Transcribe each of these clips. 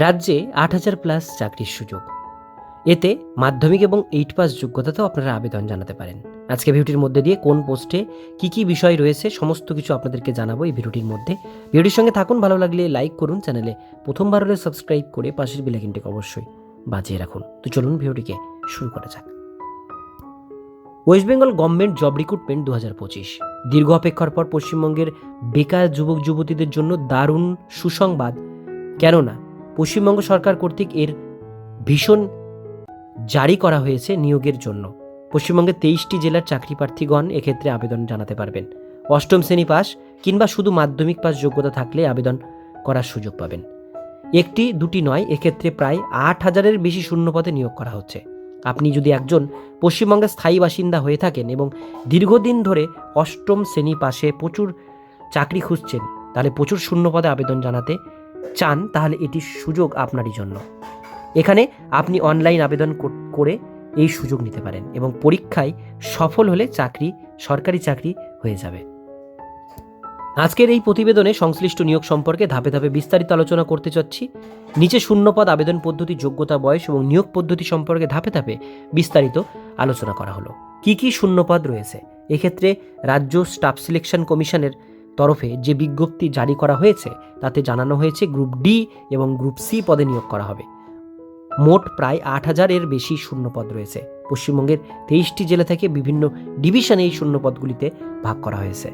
রাজ্যে আট হাজার প্লাস চাকরির সুযোগ। এতে মাধ্যমিক এবং এইট পাস যোগ্যতাতেও আপনারা আবেদন জানাতে পারেন। আজকে ভিডিওটির মধ্যে দিয়ে কোন পোস্টে কি কি বিষয় রয়েছে সমস্ত কিছু আপনাদেরকে জানাব এই ভিডিওটির মধ্যে। ভিডিওটির সঙ্গে থাকুন, ভালো লাগলে লাইক করুন, চ্যানেলে প্রথমবার হলে সাবস্ক্রাইব করে পাশের বেলাইকিনটিকে অবশ্যই বাজিয়ে রাখুন। তো চলুন ভিডিওটিকে শুরু করা যাক। West Bengal government job recruitment দু হাজার পঁচিশ। দীর্ঘ অপেক্ষার পর পশ্চিমবঙ্গের বেকার যুবক যুবতীদের জন্য দারুণ সুসংবাদ। কেননা পশ্চিমবঙ্গ সরকার কর্তৃক এর ভীষণ জারি করা হয়েছে নিয়োগের জন্য। পশ্চিমবঙ্গের তেইশটি জেলার চাকরি প্রার্থীগণ এক্ষেত্রে আবেদন জানাতে পারবেন। অষ্টম শ্রেণি পাস কিংবা শুধু মাধ্যমিক পাস যোগ্যতা থাকলে আবেদন করার সুযোগ পাবেন। একটি, দুটি নয়, এক্ষেত্রে প্রায় আট হাজারের বেশি শূন্যপদে নিয়োগ করা হচ্ছে। আপনি যদি একজন পশ্চিমবঙ্গের স্থায়ী বাসিন্দা হয়ে থাকেন এবং দীর্ঘদিন ধরে অষ্টম শ্রেণি পাশে প্রচুর চাকরি খুঁজছেন, তাহলে প্রচুর শূন্যপদে আবেদন জানাতে চান, তাহলে এটি সুযোগ আপনারই জন্য। এখানে আপনি অনলাইন আবেদন করে এই সুযোগ নিতে পারেন এবং পরীক্ষায় সফল হলে চাকরি, সরকারি চাকরি হয়ে যাবে। আজকের এই প্রতিবেদনে সংশ্লিষ্ট নিয়োগ সম্পর্কে ধাপে ধাপে বিস্তারিত আলোচনা করতে চাচ্ছি। নিচে শূন্যপদ আবেদন পদ্ধতি, যোগ্যতা, বয়স এবং নিয়োগ পদ্ধতি সম্পর্কে ধাপে ধাপে বিস্তারিত আলোচনা করা হলো। কি কি শূন্যপদ রয়েছে? এক্ষেত্রে রাজ্য স্টাফ সিলেকশন কমিশনের তরফে যে বিজ্ঞপ্তি জারি করা হয়েছে, তাতে জানানো হয়েছে গ্রুপ ডি এবং গ্রুপ সি পদে নিয়োগ করা হবে। মোট প্রায় আট হাজারের বেশি শূন্যপদ রয়েছে। পশ্চিমবঙ্গের তেইশটি জেলা থেকে বিভিন্ন ডিভিশনে এই শূন্যপদগুলিতে ভাগ করা হয়েছে।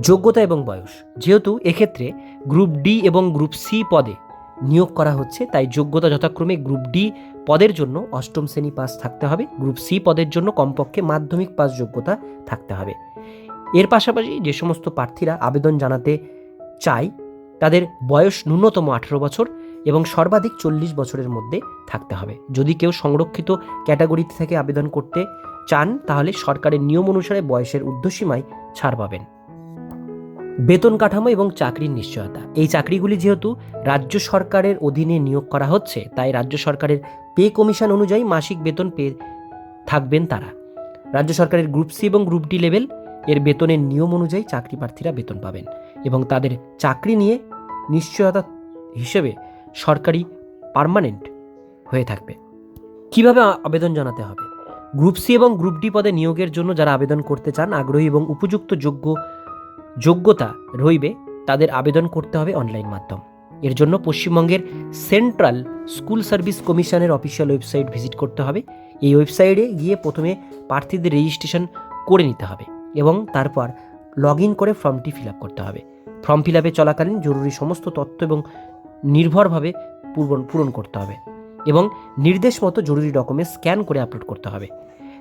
যোগ্যতা এবং বয়স। যেহেতু এক্ষেত্রে গ্রুপ ডি এবং গ্রুপ সি পদে নিয়োগ করা হচ্ছে, তাই যোগ্যতা যথাক্রমে গ্রুপ ডি পদের জন্য অষ্টম শ্রেণি পাস থাকতে হবে। গ্রুপ সি পদের জন্য কমপক্ষে মাধ্যমিক পাস যোগ্যতা থাকতে হবে। এর পাশাপাশি যে সমস্ত প্রার্থীরা আবেদন জানাতে চায় তাদের বয়স ন্যূনতম আঠেরো বছর এবং সর্বাধিক চল্লিশ বছরের মধ্যে থাকতে হবে। যদি কেউ সংরক্ষিত ক্যাটাগরিতে থেকে আবেদন করতে চান, তাহলে সরকারের নিয়ম অনুসারে বয়সের ঊর্ধ্বসীমায় ছাড় পাবেন। বেতন কাঠামো এবং চাকরির নিশ্চয়তা। এই চাকরিগুলি যেহেতু রাজ্য সরকারের অধীনে নিয়োগ করা হচ্ছে, তাই রাজ্য সরকারের পে কমিশন অনুযায়ী মাসিক বেতন পেয়ে থাকবেন তারা। রাজ্য সরকারের গ্রুপ সি এবং গ্রুপ ডি লেভেল এর বেতনের নিয়ম অনুযায়ী চাকরি প্রার্থীরা বেতন পাবেন এবং তাদের চাকরি নিয়ে নিশ্চয়তা হিসেবে সরকারি পার্মানেন্ট হয়ে থাকবে। কীভাবে আবেদন জানাতে হবে? গ্রুপ সি এবং গ্রুপ ডি পদে নিয়োগের জন্য যারা আবেদন করতে চান, আগ্রহী এবং উপযুক্ত যোগ্য, যোগ্যতা রইবে, তাদের আবেদন করতে হবে অনলাইন মাধ্যম। এর জন্য পশ্চিমবঙ্গের সেন্ট্রাল স্কুল সার্ভিস কমিশনের অফিসিয়াল ওয়েবসাইট ভিজিট করতে হবে। এই ওয়েবসাইটে গিয়ে প্রথমে প্রার্থীদের রেজিস্ট্রেশন করে নিতে হবে। এবং তারপর লগ ইন করে ফর্মটি ফিল আপ করতে হবে। ফর্ম ফিল আপে চলাকালীন জরুরি সমস্ত তথ্য এবং নির্ভরভাবে পূরণ পূরণ করতে হবে এবং নির্দেশ মতো জরুরি ডকুমেন্ট স্ক্যান করে আপলোড করতে হবে।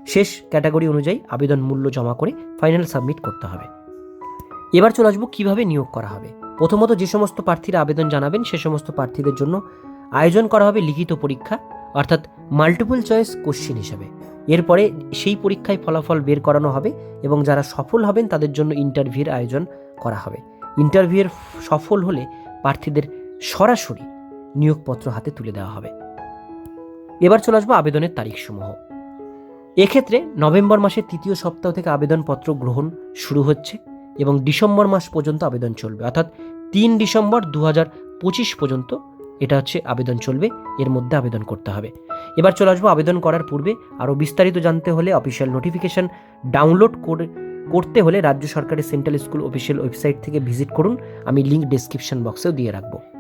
শেষ ক্যাটাগরি অনুযায়ী আবেদন মূল্য জমা করে ফাইনাল সাবমিট করতে হবে। এবার চলে আসব কীভাবে নিয়োগ করা হবে। প্রথমত যে সমস্ত প্রার্থীরা আবেদন জানাবেন সে সমস্ত প্রার্থীদের জন্য আয়োজন করা হবে লিখিত পরীক্ষা, অর্থাৎ মাল্টিপল চয়েস কোশ্চিন হিসেবে। এরপরে সেই পরীক্ষায় ফলাফল বের করানো হবে এবং যারা সফল হবেন তাদের জন্য ইন্টারভিউর আয়োজন করা হবে। ইন্টারভিউয়ের সফল হলে প্রার্থীদের সরাসরি নিয়োগপত্র হাতে তুলে দেওয়া হবে। এবার চলে আসব আবেদনের তারিখসমূহ। এক্ষেত্রে নভেম্বর মাসের তৃতীয় সপ্তাহ থেকে আবেদনপত্র গ্রহণ শুরু হচ্ছে এবং ডিসেম্বর মাস পর্যন্ত আবেদন চলবে। অর্থাৎ তিন ডিসেম্বর দু পঁচিশ পর্যন্ত এটা হচ্ছে আবেদন চলবে, এর মধ্যে আবেদন করতে হবে। এবার চলে আসব আবেদন করার পূর্বে। আরও বিস্তারিত জানতে হলে অফিসিয়াল নোটিফিকেশান ডাউনলোড করে, করতে হলে রাজ্য সরকারের সেন্ট্রাল স্কুল অফিসিয়াল ওয়েবসাইট থেকে ভিজিট করুন। আমি লিঙ্ক ডেসক্রিপশন বক্সেও দিয়ে রাখব।